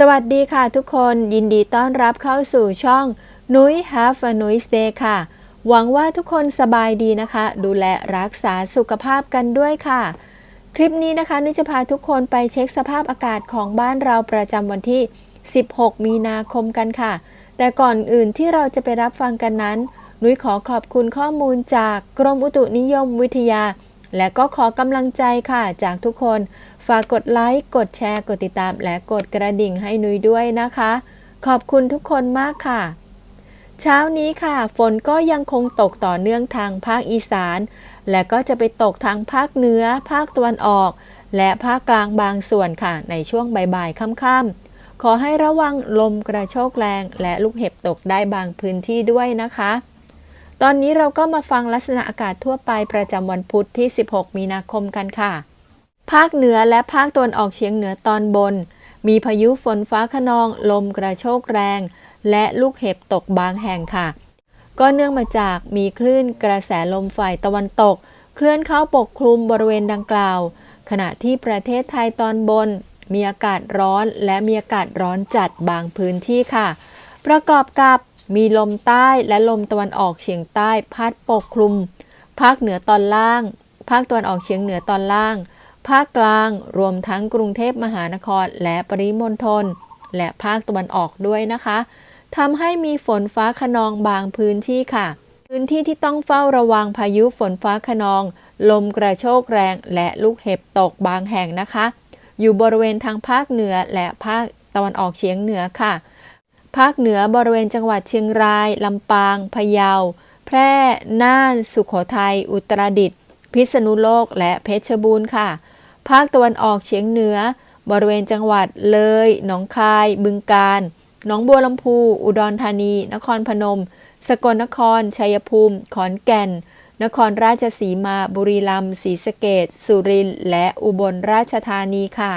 สวัสดีค่ะทุกคนยินดีต้อนรับเข้าสู่ช่องนุ้ย Have a Nice Day ค่ะ หวังว่าทุกคนสบายดีนะคะ ดูแลรักษาสุขภาพกันด้วยค่ะ คลิปนี้นะคะนุ้ยจะพาทุกคนไปเช็คสภาพอากาศของบ้านเราประจำวันที่ 16 มีนาคมกันค่ะ แต่ก่อนอื่นที่เราจะไปรับฟังกันนั้น นุ้ยขอขอบคุณข้อมูลจากกรมอุตุนิยมวิทยา และก็ขอกำลังใจค่ะ จากทุกคนฝากกดไลค์ กดแชร์ กดติดตาม และกดกระดิ่งให้นุ้ยด้วยนะคะ ขอบคุณทุกคนมากค่ะ เช้านี้ค่ะ ฝนก็ยังคงตกต่อเนื่องทางภาคอีสาน และก็จะไปตกทางภาคเหนือ ภาคตะวันออก และภาคกลางบางส่วนค่ะ ในช่วงบ่ายๆค่ำๆขอให้ระวังลมกระโชกแรง และลูกเห็บตกได้บางพื้นที่ด้วยนะคะ ตอนนี้เราก็มาฟังลักษณะอากาศทั่วไปประจำวันพุธที่ 16 มีนาคมกันค่ะ ภาคเหนือและภาคตะวันออกเฉียงเหนือตอนบน มีพายุฝนฟ้าขนอง ลมกระโชกแรง และลูกเห็บตกบางแห่งค่ะ ก็เนื่องมาจากมีคลื่นกระแสลมฝ่ายตะวันตก เคลื่อนเข้าปกคลุมบริเวณดังกล่าว ขณะที่ประเทศไทยตอนบน มีอากาศร้อนและมีอากาศร้อนจัดบางพื้นที่ค่ะ ประกอบกับ มีลมใต้และลมตะวันออกเฉียงใต้พัดปกคลุม ภาคเหนือตอนล่าง ภาคตะวันออกเฉียงเหนือตอนล่าง ภาคกลางรวมทั้งกรุงเทพมหานครและปริมณฑลและภาคตะวันออกด้วยนะคะทำให้มีฝนฟ้าขนองบางพื้นที่ค่ะ พื้นที่ที่ต้องเฝ้าระวังพายุฝนฟ้าขนอง ลมกระโชกแรงและลูกเห็บตกบางแห่งนะคะ อยู่บริเวณทางภาคเหนือและภาคตะวันออกเฉียงเหนือค่ะ ภาคเหนือบริเวณจังหวัดเชียงราย ลำปาง พะเยา แพร่ น่าน สุขโขทัย อุตรดิตถ์ พิษณุโลก และเพชรบูรณ์ค่ะ ภาคตะวันออกเฉียงเหนือ บริเวณจังหวัดเลย หนองคาย บึงกาฬ หนองบัวลำพู อุดรธานี นครพนม สกลนคร ชัยภูมิ ขอนแก่น นครราชสีมา บุรีรัมย์ ศรีสะเกษสุรินทร์ และอุบลราชธานีค่ะ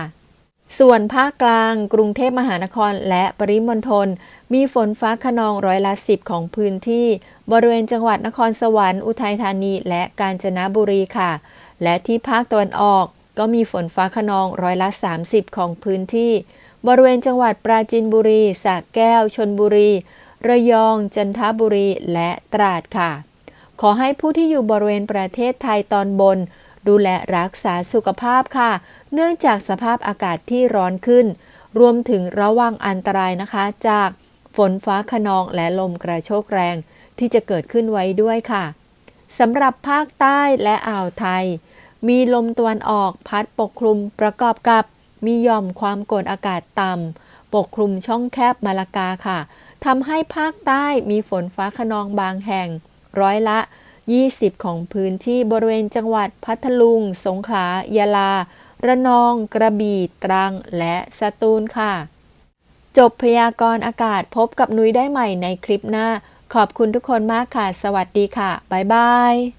ส่วนภาคกลาง กรุงเทพมหานครและปริมณฑลมีฝนฟ้าขนองร้อยละสิบของพื้นที่ บริเวณจังหวัดนครสวรรค์อุทัยธานี และกาญจนบุรีค่ะ และที่ภาคตะวันออกก็มีฝนฟ้าขนองร้อยละ 30 ของพื้นที่ บริเวณจังหวัดปราจีนบุรีสระแก้ว ชนบุรี ระยอง จันทบุรี และตราดค่ะ ขอให้ผู้ที่อยู่บริเวณประเทศไทยตอนบน ดูแลรักษาสุขภาพค่ะ เนื่องจากสภาพอากาศที่ร้อนขึ้น รวมถึงระวังอันตรายนะคะ จากฝนฟ้าขนองและลมกระโชกแรง ที่จะเกิดขึ้นไว้ด้วยค่ะสำหรับภาคใต้และอ่าวไทย มีลมตะวันออกพัดปกคลุมประกอบกับ มีย่อมความกดอากาศต่ำปกคลุมช่องแคบมาลากาค่ะทำให้ภาคใต้มีฝนฟ้าขนองบางแห่ง ร้อยละ 20 ของพื้นที่บริเวณจังหวัดพัทลุง สงขลา ยะลา ระนอง กระบี่ ตรัง และสตูลค่ะ จบพยากรณ์อากาศพบกับนุ้ยได้ใหม่ในคลิปหน้า ขอบคุณทุกคนมากค่ะ สวัสดีค่ะ บ๊ายบาย